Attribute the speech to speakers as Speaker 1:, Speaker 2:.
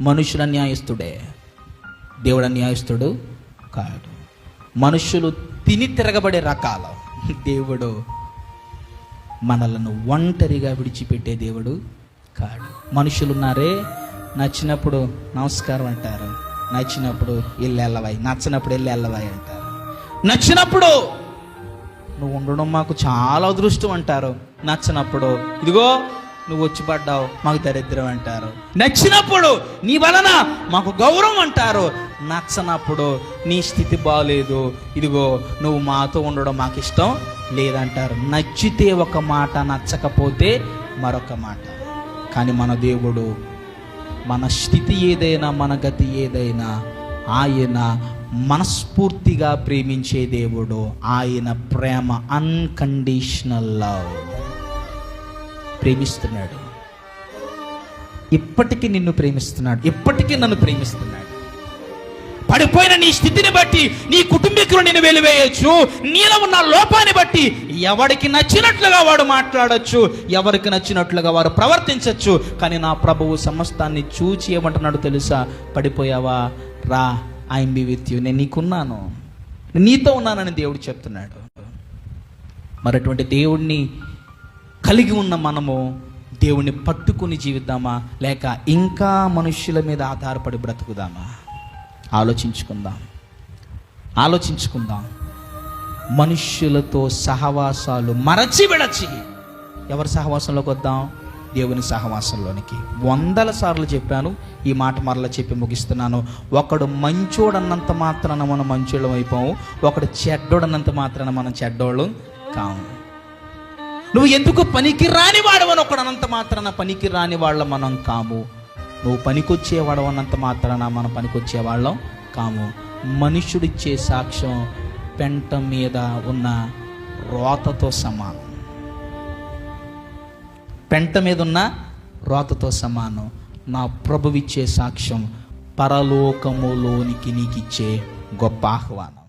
Speaker 1: మనుషుల న్యాయస్తుడే దేవుడు న్యాయస్తుడు కాడు. మనుషులు తిని తిరగబడే రకాలు. దేవుడు మనలను ఒంటరిగా విడిచిపెట్టే దేవుడు కాడు. మనుషులు ఉన్నారే నచ్చినప్పుడు నమస్కారం అంటారు. నచ్చినప్పుడు ఇల్లు వెళ్ళవాయి నచ్చినప్పుడు ఇల్లు వెళ్ళవాయి అంటారు. నచ్చినప్పుడు నువ్వు ఉండడం మాకు చాలా అదృష్టం అంటారు. నచ్చినప్పుడు ఇదిగో నువ్వు వచ్చి పడ్డావు మాకు దరిద్రం అంటారు. నచ్చినప్పుడు నీ వలన మాకు గౌరవం అంటారు. నచ్చనప్పుడు నీ స్థితి బాగలేదు ఇదిగో నువ్వు మాతో ఉండడం మాకు ఇష్టం లేదంటారు. నచ్చితే ఒక మాట నచ్చకపోతే మరొక మాట. కానీ మన దేవుడు మన స్థితి ఏదైనా మన గతి ఏదైనా ఆయన మనస్ఫూర్తిగా ప్రేమించే దేవుడు. ఆయన ప్రేమ అన్కండిషనల్ లవ్ ప్రేమిస్తున్నాడు. ఇప్పటికీ నిన్ను ప్రేమిస్తున్నాడు. ఇప్పటికీ నన్ను ప్రేమిస్తున్నాడు. పడిపోయిన నీ స్థితిని బట్టి నీ కుటుంబీకులు నేను వెలివేయచ్చు. నీలో ఉన్న లోపాన్ని బట్టి ఎవరికి నచ్చినట్లుగా వాడు మాట్లాడొచ్చు ఎవరికి నచ్చినట్లుగా వారు ప్రవర్తించవచ్చు కానీ నా ప్రభువు సమస్తాన్ని చూచి ఏమంటున్నాడు తెలుసా? పడిపోయావా? రా ఐఎమ్ బి విత్ యూ నేను నీకున్నాను. నీతో ఉన్నానని దేవుడు చెప్తున్నాడు. మరి అటువంటి దేవుణ్ణి కలిగి ఉన్న మనము దేవుణ్ణి పట్టుకుని జీవిద్దామా? లేక ఇంకా మనుష్యుల మీద ఆధారపడి బ్రతుకుదామా? ఆలోచించుకుందాం. ఆలోచించుకుందాం. మనుష్యులతో సహవాసాలు మరచి విడచి. ఎవరి సహవాసంలోకి వద్దాం? దేవుని సహవాసంలోనికి. వందల సార్లు చెప్పాను ఈ మాట మరలా చెప్పి ముగిస్తున్నాను. ఒకడు మంచోడన్నంత మాత్రాన మనం మంచోళ్ళం అయిపోము. ఒకడు చెడ్డోడన్నంత మాత్రాన మనం చెడ్డోళ్ళం కాము. నువ్వు ఎందుకు పనికి రాని వాడవని ఒకడు అనంత మాత్రాన పనికి రాని వాళ్ళం మనం కాము. నువ్వు పనికొచ్చేవాడు అన్నంత మాత్రాన మనం పనికొచ్చేవాళ్ళం కాము. మనుషుడిచ్చే సాక్ష్యం పెంట మీద ఉన్న రోతతో సమానం. పెంట మీద ఉన్న రోతతో సమానం. నా ప్రభువిచ్చే సాక్ష్యం పరలోకములోనికి నీకిచ్చే గొప్ప ఆహ్వానం.